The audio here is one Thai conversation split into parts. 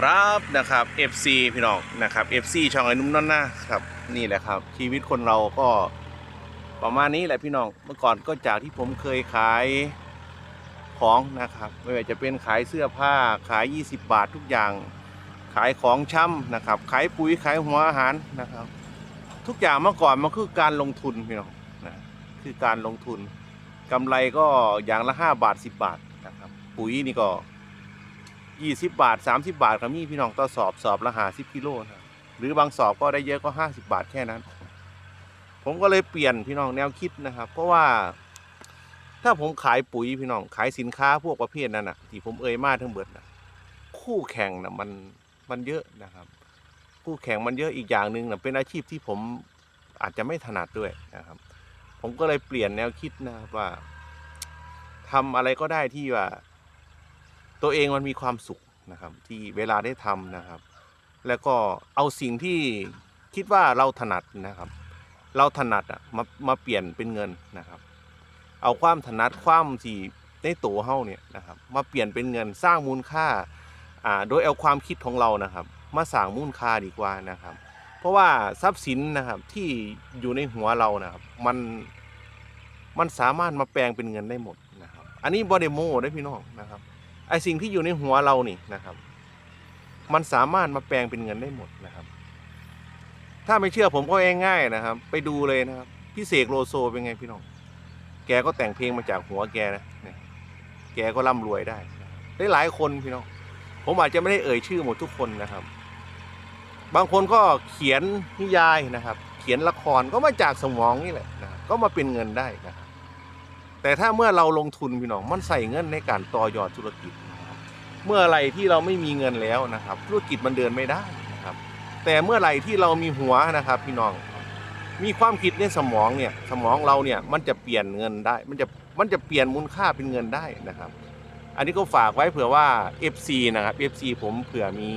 ครับนะครับ FC พี่น้องนะครับ FC ช่องไอ้นุ่มนั่นนะครับนี่แหละครับ ชีวิตคนเราก็ประมาณนี้แหละพี่น้องเมื่อก่อนก็จากที่ผมเคยขายของนะครับไม่ว่าจะเป็นขายเสื้อผ้าขาย 20 บาททุกอย่าง ขายของช่ำนะครับ ขายปุ๋ยขายหัวอาหารนะครับ ทุกอย่างเมื่อก่อนมันคือการลงทุนพี่น้องนะคือการลงทุนกำไรก็อย่างละ 5 บาท 10 บาทนะครับ ปุ๋ยนี่ก็ 20บาท30บาทครับมีพี่น้องต่อสอบสอบละหาสิบกิโลนะหรือบางสอบก็ได้เยอะก็50บาทแค่นั้น ผมก็เลยเปลี่ยนพี่น้องแนวคิดนะครับ เพราะว่า ถ้าผมขายปุ๋ยพี่น้องขายสินค้าพวกประเภทนั้นอะที่ผมเอ่ยมาทั้งเบิดนะคู่แข่งนะมันมันเยอะนะครับ คู่แข่งมันเยอะอีกอย่างหนึ่งนะเป็นอาชีพที่ผมอาจจะไม่ถนัดด้วยนะครับ ผมก็เลยเปลี่ยนแนวคิดนะครับว่าทำอะไรก็ได้ที่ว่า ตัวเองมันมีความสุขนะครับที่เวลาได้ทำนะครับ แล้วก็เอาสิ่งที่คิดว่าเราถนัดนะครับ เราถนัดอะมามาเปลี่ยนเป็นเงินนะครับ เอาความถนัดความที่ในตัวเฮาเนี่ยนะครับมาเปลี่ยนเป็นเงินสร้างมูลค่าอ่าโดยเอาความคิดของเรานะครับ มาสร้างมูลค่าดีกว่านะครับ เพราะว่าทรัพย์สินนะครับที่อยู่ในหัวเรานะครับมันมันสามารถมาแปลงเป็นเงินได้หมดนะครับ อันนี้บอดโมได้พี่น้องนะครับ ไอสิ่งที่อยู่ในหัวเรานี่นะครับ มันสามารถมาแปลงเป็นเงินได้หมดนะครับ ถ้าไม่เชื่อผมก็ง่ายๆนะครับ ไปดูเลยนะครับ พี่เสกโลโซเป็นไงพี่น้อง แกก็แต่งเพลงมาจากหัวแกนะแกก็ร่ำรวยได้ ได้หลายคนพี่น้อง ผมอาจจะไม่ได้เอ่ยชื่อหมดทุกคนนะครับ บางคนก็เขียนนิยายนะครับ เขียนละครก็มาจากสมองนี่แหละนะก็มาเป็นเงินได้นะครับ แต่ถ้าเมื่อเราลงทุนพี่น้องมันใส่เงินในการต่อยอดธุรกิจ เมื่อไรที่เราไม่มีเงินแล้วนะครับ ธุรกิจมันเดินไม่ได้นะครับ แต่เมื่อไรที่เรามีหัวนะครับ พี่น้องมีความคิดในสมองเนี่ยสมองเราเนี่ยมันจะเปลี่ยนเงินได้ มันจะมันจะเปลี่ยนมูลค่าเป็นเงินได้นะครับ อันนี้ก็ฝากไว้เผื่อว่า FC นะครับ FC ผมเผื่อมี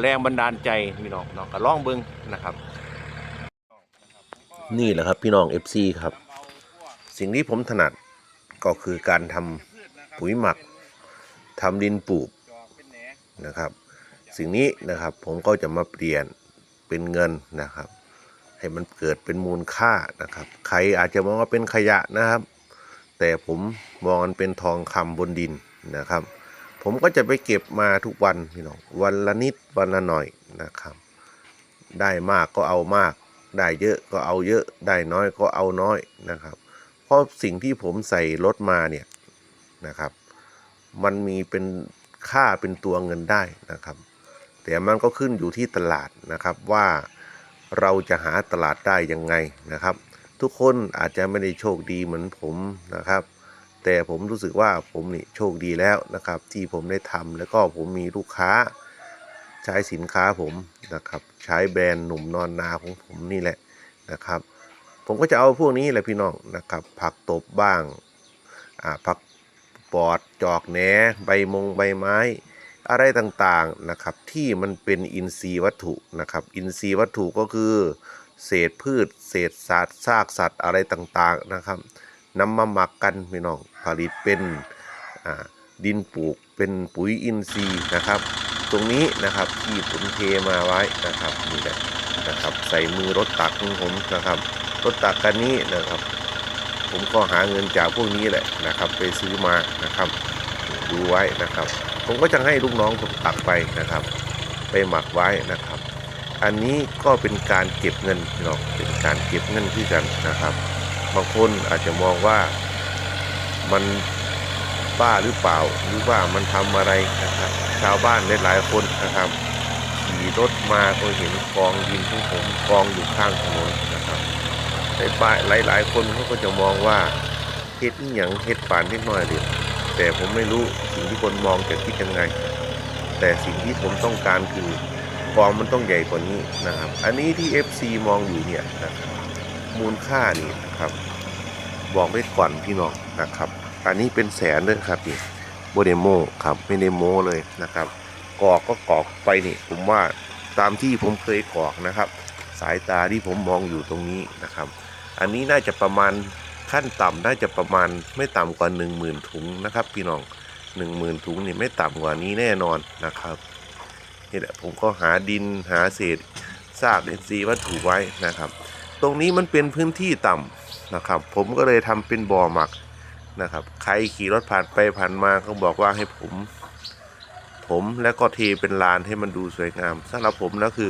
แรงบันดาลใจพี่น้องน้องก็ลองเบิ้งนะครับ นี่แหละครับพี่น้อง FC ครับ สิ่งที่ผมถนัดก็คือการทำปุ๋ยหมักทำดินปลูกนะครับ สิ่งนี้นะครับผมก็จะมาเปลี่ยนเป็นเงินนะครับ ให้มันเกิดเป็นมูลค่านะครับ ใครอาจจะมองว่าเป็นขยะนะครับ แต่ผมมองมันเป็นทองคำบนดินนะครับ ผมก็จะไปเก็บมาทุกวันพี่น้องวันละนิดวันละหน่อยนะครับ ได้มากก็เอามาก ได้เยอะก็เอาเยอะ ได้น้อยก็เอาน้อยนะครับ เพราะสิ่งที่ผมใส่รถมาเนี่ยนะครับ มันมีเป็นค่าเป็นตัวเงินได้นะครับ แต่มันก็ขึ้นอยู่ที่ตลาดนะครับว่าเราจะหาตลาดได้ยังไงนะครับ ทุกคนอาจจะไม่ได้โชคดีเหมือนผมนะครับ แต่ผมรู้สึกว่าผมนี่โชคดีแล้วนะครับ ที่ผมได้ทำแล้วก็ผมมีลูกค้าใช้สินค้าผมนะครับ ใช้แบรนด์หนุ่มนอนนาของผมนี่แหละนะครับ ผมก็จะเอาพวกนี้แหละพี่น้องนะครับ ผักตบบ้างผักปอดจอกแหนใบมงใบไม้ อะไรต่างๆนะครับ ที่มันเป็นอินทรีย์วัตถุนะครับ อินทรีย์วัตถุก็คือ เศษพืช เศษสัตว์ซากสัตว์อะไรต่างๆนะครับนำมาหมักกันพี่น้องผลิตเป็นดินปลูกเป็นปุ๋ยอินทรีย์นะครับ ตรงนี้นะครับที่ผมเทมาไว้นะครับนี่แหละนะครับ ใส่มือรถตักของผมนะครับ รถตักคันนี้นะครับ ผมก็หาเงินจากพวกนี้แหละนะครับ ไปซื้อมานะครับ ดูไว้นะครับ ผมก็จะให้ลูกน้องผมตักไปนะครับ ไปหมักไว้นะครับ อันนี้ก็เป็นการเก็บเงินพี่น้องเป็นการเก็บเงินที่กันนะครับ บางคนอาจจะมองว่ามันบ้าหรือเปล่าหรือว่ามันทำอะไรนะครับ ชาวบ้านหลายๆคนนะครับขี่รถมาก็เห็นกองดินของผมกองอยู่ข้างถนนนะครับ ในบ้านหลาย ๆ คนเขาก็จะมองว่าเฮ็ดนี่อย่างเฮ็ดป่านนิดหน่อยเดียวแต่ผมไม่รู้สิ่งที่คนมองจะคิดยังไง แต่สิ่งที่ผมต้องการคือกองมันต้องใหญ่กว่านี้นะครับ อันนี้ที่ FC มองอยู่เนี่ยนะครับมูลค่านี่นะครับ บอกไว้ก่อนพี่น้องนะครับ อันนี้เป็นแสนเลยครับนี่โบเดโมครับไม่ได้โมเลยนะครับกอกก็กอกไปนี่ ผมว่าตามที่ผมเคยกอกนะครับ สายตาที่ผมมองอยู่ตรงนี้นะครับ อันนี้น่าจะประมาณขั้นต่ำน่าจะประมาณไม่ต่ำกว่า 1 0,000 ถุงนะครับ พี่น้อง 1 0,000 ถุงนี่ไม่ต่ำกว่านี้แน่นอนนะครับนี่แหละผมก็หาดินหาเศษซากอินทรีวัตถุไว้นะครับ ตรงนี้มันเป็นพื้นที่ต่ำนะครับ ผมก็เลยทำเป็นบ่อหมักนะครับ ใครขี่รถผ่านไปผ่านมาเขาบอกว่าให้ผม ผมแล้วก็เทเป็นลานให้มันดูสวยงามสำหรับผมแล้วคือ